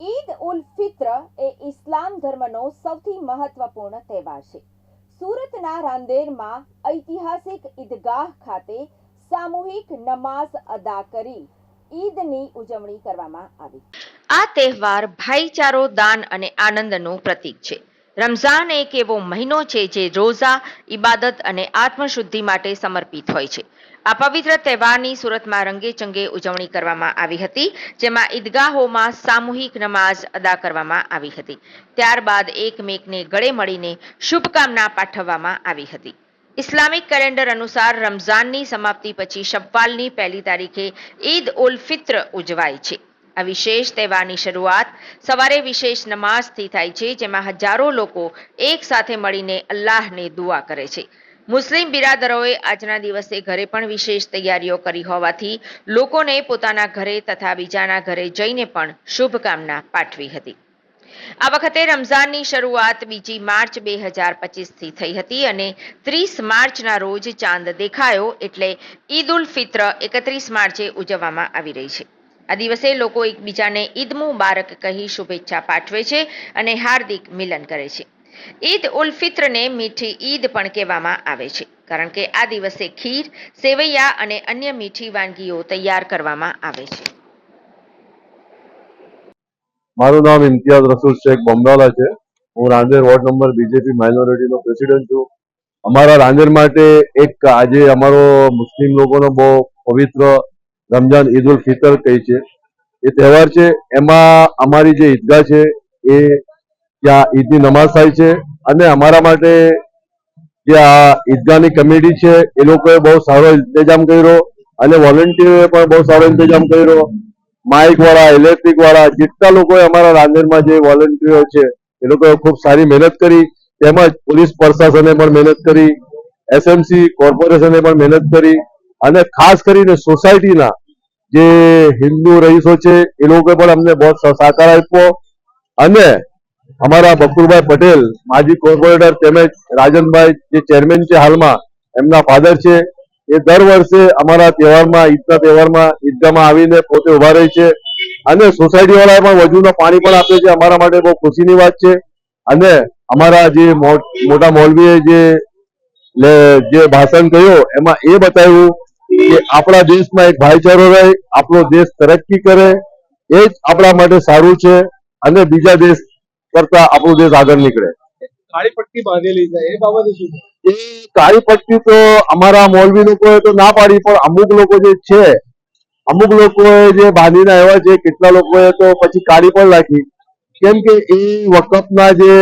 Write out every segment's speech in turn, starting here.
ઈદ ઉલ ફિત્ર એ ઇસ્લામ ધર્મનો સૌથી મહત્વપૂર્ણ તહેવાર છે. સુરતના રાંદેરમાં ઐતિહાસિક ઈદગાહ ખાતે સામૂહિક નમાઝ અદા કરી ઈદની ઉજવણી કરવામાં આવી. આ તહેવાર ભાઈચારો, દાન અને આનંદનું પ્રતીક છે. રમઝાન એક એવો મહિનો છે જે રોઝા ઇબાદત અને આત્મશુદ્ધિ માટે સમર્પિત હોય છે. આ પવિત્ર તહેવારની સુરતમાં રંગેચંગે ઉજવણી કરવામાં આવી હતી, જેમાં ઈદગાહોમાં સામૂહિક નમાઝ અદા કરવામાં આવી હતી. ત્યારબાદ એકમેકને ગળે મળીને શુભકામના પાઠવવામાં આવી હતી. ઇસ્લામિક કેલેન્ડર અનુસાર રમઝાનની સમાપ્તિ પછી શવ્વાલની પહેલી તારીખે ઈદ ઉલ ફિત્ર ઉજવાય છે. આ વિશેષ તહેવારની શરૂઆત સવારે વિશેષ નમાઝથી થાય છે, જેમાં હજારો લોકો એક સાથે મળીને અલ્લાહને દુઆ કરે છે. મુસ્લિમ બિરાદરોએ આજના દિવસે ઘરે પણ વિશેષ તૈયારીઓ કરી હોવાથી લોકોને પોતાના ઘરે તથા બીજાના ઘરે જઈને પણ શુભકામના પાઠવી હતી. આ વખતે રમઝાનની શરૂઆત બીજી માર્ચ બે હજાર પચીસથી થઈ હતી અને ત્રીસ માર્ચના રોજ ચાંદ દેખાયો એટલે ઈદ ઉલ ફિત્ર એકત્રીસ માર્ચે ઉજવવામાં આવી રહી છે. આ દિવસે લોકો એકબીજાને ઈદ મુબારક કહી શુભેચ્છા પાઠવે છે અને હાર્દિક મિલન કરે છે. ઈદ ઉલ ફિત્રને મીઠી ઈદ પણ કહેવામાં આવે છે, કારણ કે આ દિવસે ખીર, સેવૈયા અને અન્ય મીઠી વાનગીઓ તૈયાર કરવામાં આવે છે. મારું નામ ઇમ્તિયાઝ રસૂલ શેખ બમરાલા છે. હું રાંદેર વોર્ડ નંબર બીજેપી માઇનોરિટીનો પ્રેસિડેન્ટ છું. અમારા રાંદેર માટે એક આજે અમારો મુસ્લિમ લોકોનો બહુ પવિત્ર રમજાન ઈદ ઉલ ફિતર કહી છે. એ તહેવાર છે. એમાં અમારી જે ઈદગાહ છે, એ ત્યાં ઈદની નમાઝ થાય છે અને અમારા માટે જે આ ઈદગાહની કમિટી છે, એ લોકોએ બહુ સારો ઇંતજામ કર્યો અને વોલેન્ટિયરોએ પણ બહુ સારો ઇંતજામ કર્યો. માઇક વાળા ઇલેક્ટ્રિક વાળા, જેટલા લોકોએ અમારા રાંદેરમાં જે વોલેન્ટિયરો છે, એ લોકોએ ખૂબ સારી મહેનત કરી. તેમજ પોલીસ પ્રશાસને પણ મહેનત કરી. એસએમસી કોર્પોરેશને પણ મહેનત કરી. અને ખાસ કરીને સોસાયટીના જે હિન્દુ રહીશો છે, એ લોકોએ પણ અમને બહુ સહકાર આપ્યો. અને અમારા બકુરભાઈ પટેલ, માજી કોર્પોરેટર તેમજ રાજનભાઈ જે ચેરમેન છે હાલમાં, એમના ફાધર છે, એ દર વર્ષે અમારા તહેવારમાં, ઈદના તહેવારમાં ઈદગાહમાં આવીને પોતે ઊભા રહે છે. અને સોસાયટી વાળાએ પણ વજુનું પાણી પણ આપે છે. અમારા માટે બહુ ખુશીની વાત છે. અને અમારા જે મોટા મોલવીએ જે ભાષણ કર્યું, એમાં એ બતાવ્યું કે આપણા દેશમાં એક ભાઈચારો રહે આપણો દેશ તરક્કી કરે એ જ આપણા માટે સારું છે અને બીજા દેશ કરતા આપણો દેશ આગળ નીકળે. કાળી પટ્ટી બાંધેલી છે એ બાબતે શું એ કાળી પટ્ટી તો અમારા મોલવી લોકોએ તો ના પાડી પણ અમુક લોકો જે છે અમુક લોકોએ જે બાંધીને આવ્યા છે કેટલા લોકોએ તો પછી કાળી પણ રાખી કેમ કે એ વખતના જે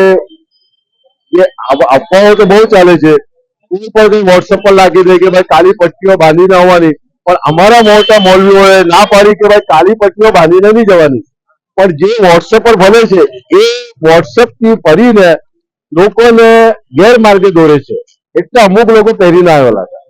જે અફ- અફવાઓ તો બહુ ચાલે છે. કોઈ પણ કઈ વોટ્સઅપ પર લાગી દે કે ભાઈ કાલી પટ્ટીઓ બાંધીને આવવાની. પણ અમારા મોટા મોલવીઓએ ના પાડી કે ભાઈ કાલી પટ્ટીઓ બાંધીને નહીં જવાની. પણ જે વોટ્સઅપ પર ભલે છે, એ વોટ્સઅપથી ભરીને લોકોને ગેરમાર્ગે દોરે છે. એટલે અમુક લોકો પહેરીને આવેલા હતા